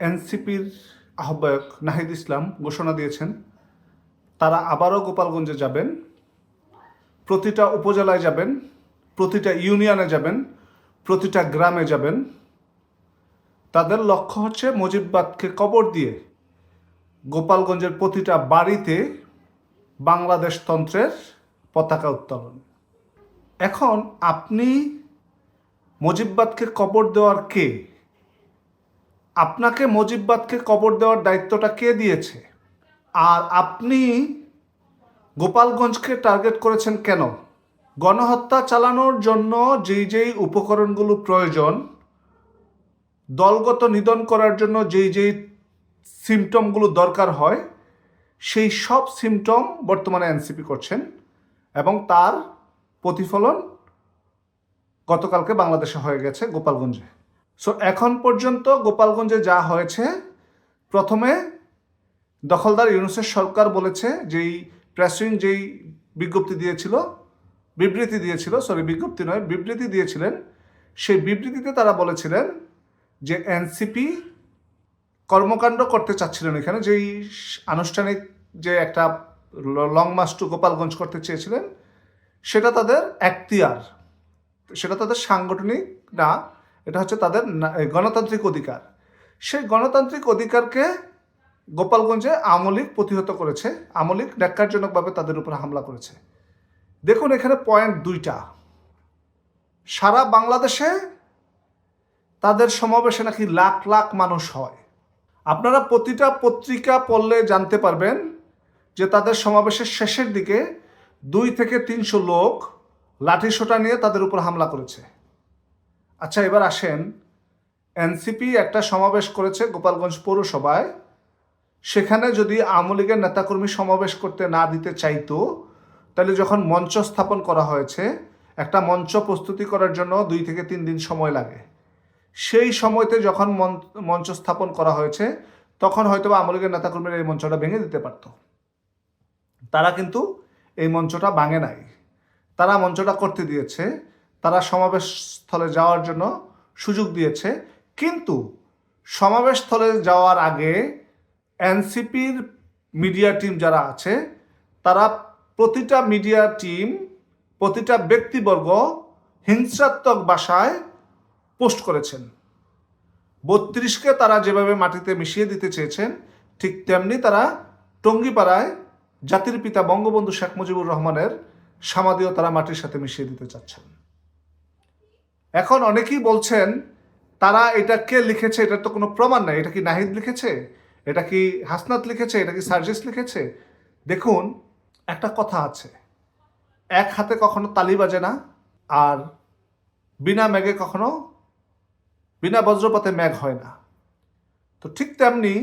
এনসিপির আহ্বায়ক নাহিদ ইসলাম ঘোষণা দিয়েছেন, তারা আবারও গোপালগঞ্জে যাবেন, প্রতিটা উপজেলায় যাবেন, প্রতিটা ইউনিয়নে যাবেন, প্রতিটা গ্রামে যাবেন। তাদের লক্ষ্য হচ্ছে মুজিববাদকে কবর দিয়ে গোপালগঞ্জের প্রতিটা বাড়িতে বাংলাদেশ তন্ত্রের পতাকা উত্তোলন। এখন আপনি মুজিববাদকে কবর দেওয়ার কে? আপনাকে মুজিববাদকে কবর দেওয়ার দায়িত্বটা কে দিয়েছে? আর আপনি গোপালগঞ্জকে টার্গেট করেছেন কেন? গণহত্যা চালানোর জন্য যেই যেই উপকরণগুলো প্রয়োজন, দলগত নিধন করার জন্য যেই যেই সিমটমগুলো দরকার হয়, সেই সব সিমটম বর্তমানে এনসিপি করছেন এবং তার প্রতিফলন গতকালকে বাংলাদেশে হয়ে গেছে গোপালগঞ্জে। সো এখন পর্যন্ত গোপালগঞ্জে যা হয়েছে, প্রথমে দখলদার ইউনুসের সরকার বলেছে যেই প্রেসিং যেই বিজ্ঞপ্তি দিয়েছিল, বিবৃতি দিয়েছিল সরি বিজ্ঞপ্তি নয়, বিবৃতি দিয়েছিলেন, সেই বিবৃতিতে তারা বলেছিলেন যে এনসিপি কর্মকাণ্ড করতে চাচ্ছিলেন এখানে যেই আনুষ্ঠানিক যে একটা লং মার্চ টু গোপালগঞ্জ করতে চেয়েছিলেন, সেটা তাদের এখতিয়ার, সেটা তাদের সাংগঠনিক না এটা হচ্ছে তাদের গণতান্ত্রিক অধিকার। সেই গণতান্ত্রিক অধিকারকে গোপালগঞ্জে আমলিক প্রতিহত করেছে। আমলিক ন্যাক্কারজনকভাবে তাদের উপর হামলা করেছে। দেখুন এখানে পয়েন্ট দুইটা। সারা বাংলাদেশে তাদের সমাবেশে নাকি লাখ লাখ মানুষ হয়। আপনারা প্রতিটা পত্রিকা পড়লে জানতে পারবেন যে তাদের সমাবেশের শেষের দিকে দুই থেকে তিনশো লোক লাঠিসোঁটা নিয়ে তাদের উপর হামলা করেছে। আচ্ছা এবার আসেন। এনসিপি একটা সমাবেশ করেছে গোপালগঞ্জ পৌরসভায়। সেখানে যদি আওয়ামী লীগের নেতাকর্মী সমাবেশ করতে না দিতে চাইতো, তাহলে যখন মঞ্চ স্থাপন করা হয়েছে, একটা মঞ্চ প্রস্তুতি করার জন্য দুই থেকে তিন দিন সময় লাগে। সেই সময়তে যখন মঞ্চ স্থাপন করা হয়েছে, তখন হয়তো আওয়ামী লীগের নেতাকর্মীরা এই মঞ্চটা ভেঙে দিতে পারত। তারা কিন্তু এই মঞ্চটা ভাঙে নাই। তারা মঞ্চটা করতে দিয়েছে। তারা সমাবেশ স্থলে যাওয়ার জন্য সুযোগ দিয়েছে। কিন্তু সমাবেশ স্থলে যাওয়ার আগে এনসিপির মিডিয়া টিম যারা আছে, তারা প্রতিটা মিডিয়া টিম, প্রতিটা ব্যক্তিবর্গ হিংসাত্মক ভাষায় পোস্ট করেছেন। বত্রিশকে তারা যেভাবে মাটিতে মিশিয়ে দিতে চেয়েছেন, ঠিক তেমনি তারা টঙ্গিপাড়ায় জাতির পিতা বঙ্গবন্ধু শেখ মুজিবুর রহমানের সমাধিও তারা মাটির সাথে মিশিয়ে দিতে চাচ্ছেন। এখন অনেকেই বলছেন, তারা এটা কে লিখেছে এটার তো কোনো প্রমাণ নাই। এটা কি নাহিদ লিখেছে? এটা কি হাসনাত লিখেছে? এটা কি সার্জিস লিখেছে? দেখুন, একটা কথা আছে। এক হাতে কখনো তালি বাজে না, আর বিনা মেঘে কখনো, বিনা বজ্রপাতে মেঘ হয় না। তো ঠিক তেমনি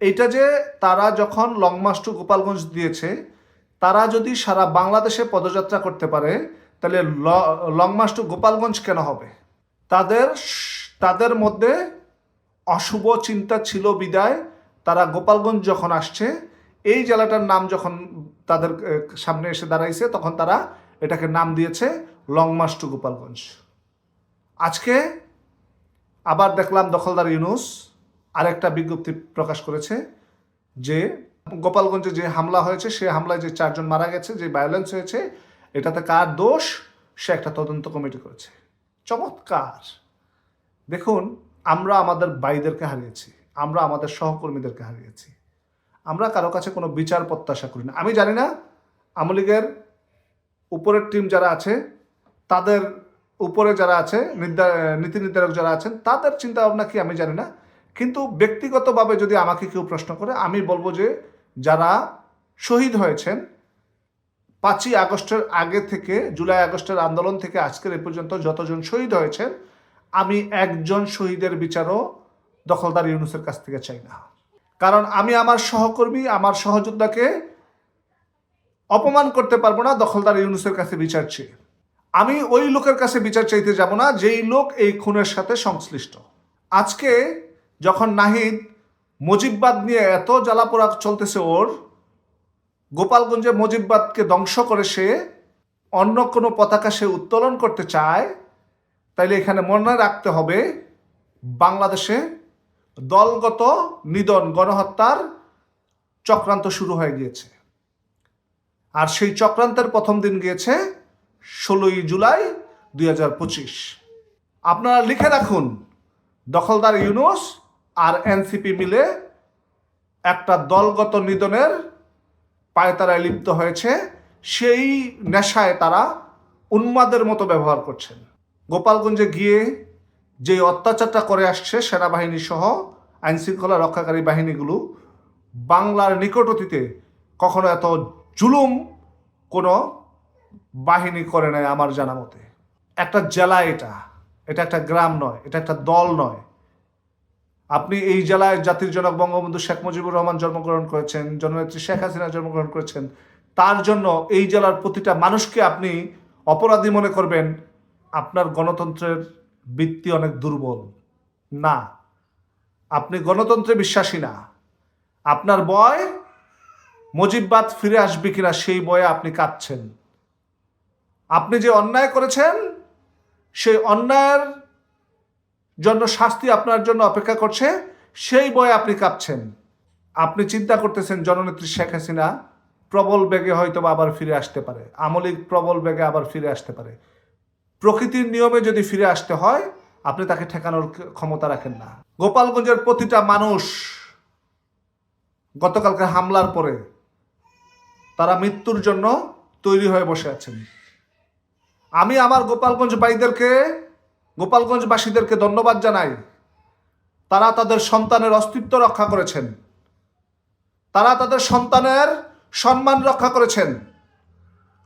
এইটা যে তারা যখন লং টু গোপালগঞ্জ দিয়েছে, তারা যদি সারা বাংলাদেশে পদযাত্রা করতে পারে তাহলে লং মার্চ টু গোপালগঞ্জ কেন হবে? তাদের তাদের মধ্যে অশুভ চিন্তা ছিল বিদায়। তারা গোপালগঞ্জ যখন আসছে, এই জেলাটার নাম যখন তাদের সামনে এসে দাঁড়াইছে, তখন তারা এটাকে নাম দিয়েছে লং মার্চ টু গোপালগঞ্জ। আজকে আবার দেখলাম দখলদার ইউনুস আরেকটা বিজ্ঞপ্তি প্রকাশ করেছে যে, গোপালগঞ্জে যে হামলা হয়েছে, সে হামলায় যে চারজন মারা গেছে, যে ভায়োলেন্স হয়েছে এটাতে কার দোষ? সে একটা তদন্ত কমিটি করেছে। চমৎকার। দেখুন, আমরা আমাদের ভাইদেরকে হারিয়েছি। আমরা আমাদের সহকর্মীদেরকে হারিয়েছি। আমরা কারও কাছে কোনো বিচার প্রত্যাশা করি না আমি জানি না, আওয়ামী লীগের উপরের টিম যারা আছে, তাদের উপরে যারা আছে নীতি নির্ধারক যারা আছেন, তাদের চিন্তা ভাবনা কি আমি জানি না। কিন্তু ব্যক্তিগতভাবে যদি আমাকে কেউ প্রশ্ন করে, আমি বলব যে যারা শহীদ হয়েছেন পাঁচই আগস্টের আগে থেকে, জুলাই আগস্টের আন্দোলন থেকে আজকের এ পর্যন্ত যতজন শহীদ হয়েছেন, আমি একজন শহীদের বিচারও দখলদার ইউনুসের কাছ থেকে চাই না। কারণ আমি আমার সহকর্মী, আমার সহযোদ্ধাকে অপমান করতে পারব না দখলদার ইউনুসের কাছে বিচার চেয়ে। আমি ওই লোকের কাছে বিচার চাইতে যাব না, যেই লোক এই খুনের সাথে সংশ্লিষ্ট। আজকে যখন নাহিদ মুজিববাদ নিয়ে এত জ্বালাপোড়া চলতেছে ওর গোপালগঞ্জে মুজিববাদকে ধ্বংস করে সে অন্য কোনো পতাকা সে উত্তোলন করতে চায়, তাইলে এখানে মনে রাখতে হবে, বাংলাদেশে দলগত নিধন, গণহত্যার চক্রান্ত শুরু হয়ে গিয়েছে। আর সেই চক্রান্তের প্রথম দিন গিয়েছে ষোলোই জুলাই দুই হাজার পঁচিশ। আপনারা লিখে রাখুন, দখলদার ইউনুস আর এনসিপি মিলে একটা দলগত নিধনের পায়তারায় লিপ্ত হয়েছে, সেই নেশায় তারা উন্মাদের মতো ব্যবহার করছেন। গোপালগঞ্জে গিয়ে যে অত্যাচারটা করে আসছে সেনাবাহিনী সহ আইনশৃঙ্খলা রক্ষাকারী বাহিনীগুলো, বাংলার নিকট অতীতে কখনো এত জুলুম কোনো বাহিনী করে নাই আমার জানা মতে। একটা জেলা এটা এটা একটা গ্রাম নয়, এটা একটা দল নয়। আপনি এই জেলায় জাতির জনক বঙ্গবন্ধু শেখ মুজিবুর রহমান জন্মগ্রহণ করেছেন, জননেত্রী শেখ হাসিনা জন্মগ্রহণ করেছেন, তার জন্য এই জেলার প্রতিটা মানুষকে আপনি অপরাধী মনে করবেন, আপনার গণতন্ত্রের বৃত্তি অনেক দুর্বল। না, আপনি গণতন্ত্রে বিশ্বাসী না। আপনার বয় মুজিববাদ ফিরে আসবে কিনা সেই বয়ে আপনি কাঁদছেন। আপনি যে অন্যায় করেছেন, সেই অন্যায়ের জন্য শাস্তি আপনার জন্য অপেক্ষা করছে, সেই বয়ে আপনি কাঁপছেন। আপনি চিন্তা করতেছেন, জননেত্রী শেখ হাসিনা প্রবল বেগে হয়তো আবার ফিরে আসতে পারে। আমলিক প্রবল বেগে আবার ফিরে আসতে পারে। প্রকৃতির নিয়মে যদি ফিরে আসতে হয়, আপনি তাকে ঠেকানোর ক্ষমতা রাখেন না। গোপালগঞ্জের প্রতিটা মানুষ গতকালকে হামলার পরে তারা মৃত্যুর জন্য তৈরি হয়ে বসে আছেন। আমি আমার গোপালগঞ্জ ভাইদেরকে গোপালগঞ্জবাসীদেরকে ধন্যবাদ জানাই। তারা তাদের সন্তানের অস্তিত্ব রক্ষা করেছেন। তারা তাদের সন্তানের সম্মান রক্ষা করেছেন।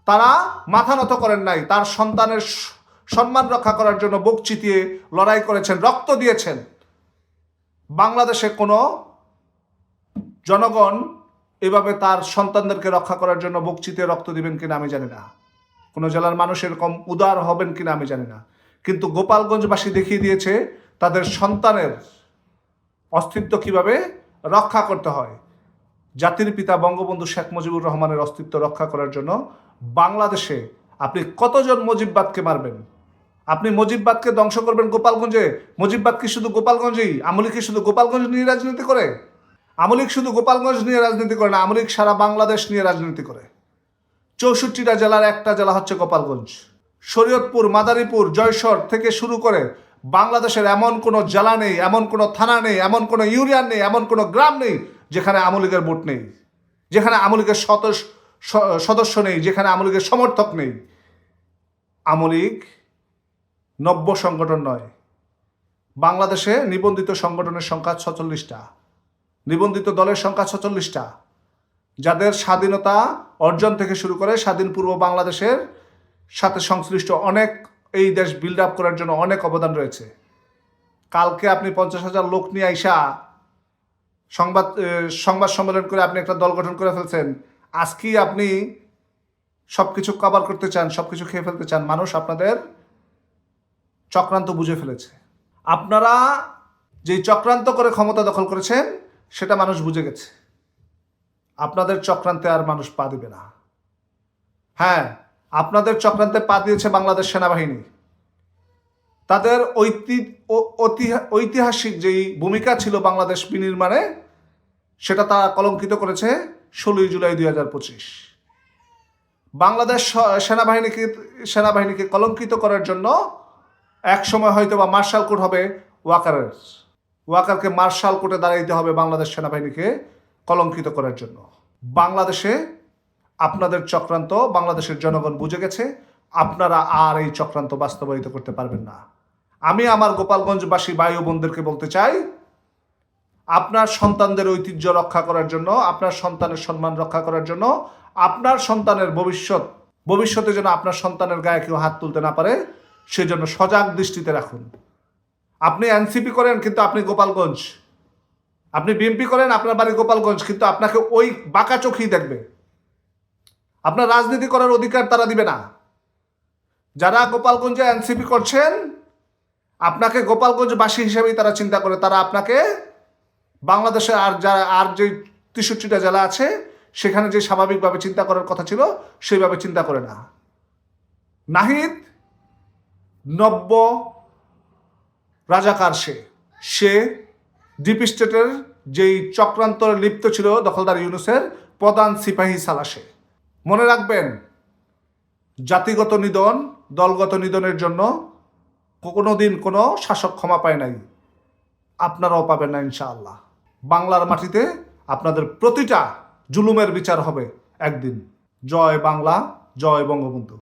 তারা মাথা নত করেন নাই। তার সন্তানের সম্মান রক্ষা করার জন্য বুক চিতিয়ে লড়াই করেছেন, রক্ত দিয়েছেন। বাংলাদেশে কোনো জনগণ এভাবে তার সন্তানদেরকে রক্ষা করার জন্য বুক চিতিয়ে রক্ত দিবেন কিনা আমি জানি না। কোনো জেলার মানুষ এরকম উদার হবেন কিনা আমি জানি না। কিন্তু গোপালগঞ্জবাসী দেখিয়ে দিয়েছে তাদের সন্তানের অস্তিত্ব কীভাবে রক্ষা করতে হয়। জাতির পিতা বঙ্গবন্ধু শেখ মুজিবুর রহমানের অস্তিত্ব রক্ষা করার জন্য বাংলাদেশে আপনি কতজন মুজিববাদকে মারবেন? আপনি মুজিববাদকে ধ্বংস করবেন গোপালগঞ্জে? মুজিববাদ কি শুধু গোপালগঞ্জেই? আমলি কি শুধু গোপালগঞ্জ নিয়ে রাজনীতি করে? আমলিক শুধু গোপালগঞ্জ নিয়ে রাজনীতি করে না, আমলিক সারা বাংলাদেশ নিয়ে রাজনীতি করে। চৌষট্টিটা জেলার একটা জেলা হচ্ছে গোপালগঞ্জ। শরীয়তপুর, মাদারীপুর, জয়সর থেকে শুরু করে বাংলাদেশের এমন কোনো জেলা নেই, এমন কোনো থানা নেই, এমন কোনো ইউনিয়ন নেই, এমন কোনো গ্রাম নেই যেখানে আমলিগের ভোট নেই, যেখানে আমলিগের সদস্য নেই, যেখানে আমলিগের সমর্থক নেই। আমলিগ নব্য সংগঠন নয়। বাংলাদেশে নিবন্ধিত সংগঠনের সংখ্যা ছচল্লিশটা। নিবন্ধিত দলের সংখ্যা ছচল্লিশটা। যাদের স্বাধীনতা অর্জন থেকে শুরু করে স্বাধীন পূর্ব বাংলাদেশের সাথে সংশ্লিষ্ট অনেক এই দেশ বিল্ড আপ করার জন্য অনেক অবদান রয়েছে। কালকে আপনি পঞ্চাশ হাজার লোক নিয়ে আইসা সংবাদ সংবাদ সম্মেলন করে আপনি একটা দল গঠন করে ফেলছেন, আজকেই আপনি সব কিছু কভার করতে চান সব কিছু খেয়ে ফেলতে চান, মানুষ আপনাদের চক্রান্ত বুঝে ফেলেছে। আপনারা যেই চক্রান্ত করে ক্ষমতা দখল করেছেন, সেটা মানুষ বুঝে গেছে। আপনাদের চক্রান্তে আর মানুষ পা দিবে না। হ্যাঁ আপনাদের চক্রান্তে পা দিয়েছে বাংলাদেশ সেনাবাহিনী। তাদের ঐতি- ঐতিহা- ঐতিহাসিক যেই ভূমিকা ছিল বাংলাদেশ বিনির্মাণে, সেটা তারা কলঙ্কিত করেছে ষোলোই জুলাই দুই হাজার পঁচিশ। বাংলাদেশ সেনাবাহিনীকে সেনাবাহিনীকে কলঙ্কিত করার জন্য এক সময় হয়তো বা মার্শাল কোর্ট হবে ওয়াকারের। ওয়াকারকে মার্শাল কোর্টে দাঁড়াইতে হবে বাংলাদেশ সেনাবাহিনীকে কলঙ্কিত করার জন্য। বাংলাদেশে আপনাদের চক্রান্ত বাংলাদেশের জনগণ বুঝে গেছে, আপনারা আর এই চক্রান্ত বাস্তবায়িত করতে পারবেন না। আমি আমার গোপালগঞ্জবাসী ও বোনদেরকে বলতে চাই, আপনার সন্তানদের ঐতিহ্য রক্ষা করার জন্য, আপনার সন্তানের সম্মান রক্ষা করার জন্য, আপনার সন্তানের ভবিষ্যৎ, ভবিষ্যতে যেন আপনার সন্তানের গায়ে কেউ হাত তুলতে না পারে, সেজন্য সজাগ দৃষ্টিতে রাখুন। আপনি এনসিপি করেন, কিন্তু আপনি গোপালগঞ্জ। আপনি বিএনপি করেন, আপনার বাড়ি গোপালগঞ্জ, কিন্তু আপনাকে ওই বাঁকা চোখেই দেখবে। আপনার রাজনীতি করার অধিকার তারা দিবে না। যারা গোপালগঞ্জে এনসিপি করছেন, আপনাকে গোপালগঞ্জবাসী হিসেবেই তারা চিন্তা করে। তারা আপনাকে বাংলাদেশে আর যারা আর যে তেষট্টিটা জেলা আছে, সেখানে যে স্বাভাবিকভাবে চিন্তা করার কথা ছিল, সেইভাবে চিন্তা করে না। নাহিদ নব্য রাজাকার সে। সে ডিপ স্টেটের যেই চক্রান্তরে লিপ্ত ছিল দখলদার ইউনুসের প্রধান সিপাহী সালাসে মনে রাখবেন, জাতিগত নিধন, দলগত নিধনের জন্য কোনো দিন কোনো শাসক ক্ষমা পায় নাই। আপনারাও পাবেন না ইনশাআল্লাহ। বাংলার মাটিতে আপনাদের প্রতিটা জুলুমের বিচার হবে একদিন। জয় বাংলা, জয় বঙ্গবন্ধু।